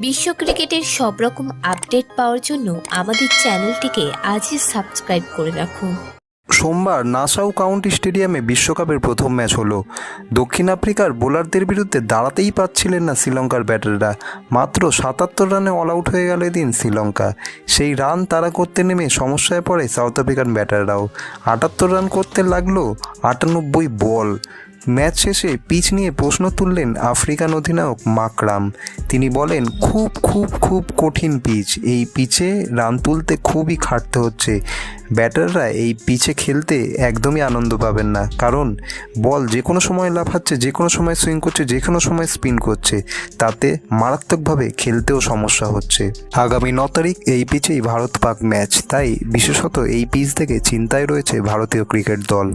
বিশ্ব ক্রিকেটের সব রকম আপডেট পাওয়ার জন্য আমাদের চ্যানেলটিকে আজই সাবস্ক্রাইব করে রাখুন সোমবার নাসাউ কাউন্টি স্টেডিয়ামে বিশ্বকাপের প্রথম ম্যাচ হলো। দক্ষিণ আফ্রিকার বোলারদের বিরুদ্ধে দাঁড়াতেই পারছিলেন না শ্রীলঙ্কার ব্যাটাররা। মাত্র সাতাত্তর রানে অল আউট হয়ে গেল এদিন শ্রীলঙ্কা। সেই রান তারা করতে নেমে সমস্যায় পড়ে সাউথ আফ্রিকান ব্যাটাররাও। আটাত্তর রান করতে লাগল আটানব্বই বল। ম্যাচ শেষে পিচ নিয়ে প্রশ্ন তুললেন আফ্রিকান অধিনায়ক মাকরাম। তিনি বলেন, খুব খুব খুব কঠিন পিচ। এই পিচে রান তুলতে খুবই খাটতে হচ্ছে। ব্যাটাররা এই পিচে খেলতে একদমই আনন্দ পাবেন না। কারণ, বল যে কোনো সময় লাফাচ্ছে যে কোনো সময় সুইং করছে যে কোনো সময় স্পিন করছে। তাতে মারাত্মকভাবে খেলতেও সমস্যা হচ্ছে। আগামী ন তারিখ এই পিচেই ভারত পাক ম্যাচ। তাই, বিশেষত এই পিচ থেকে চিন্তায় রয়েছে ভারতীয় ক্রিকেট দল।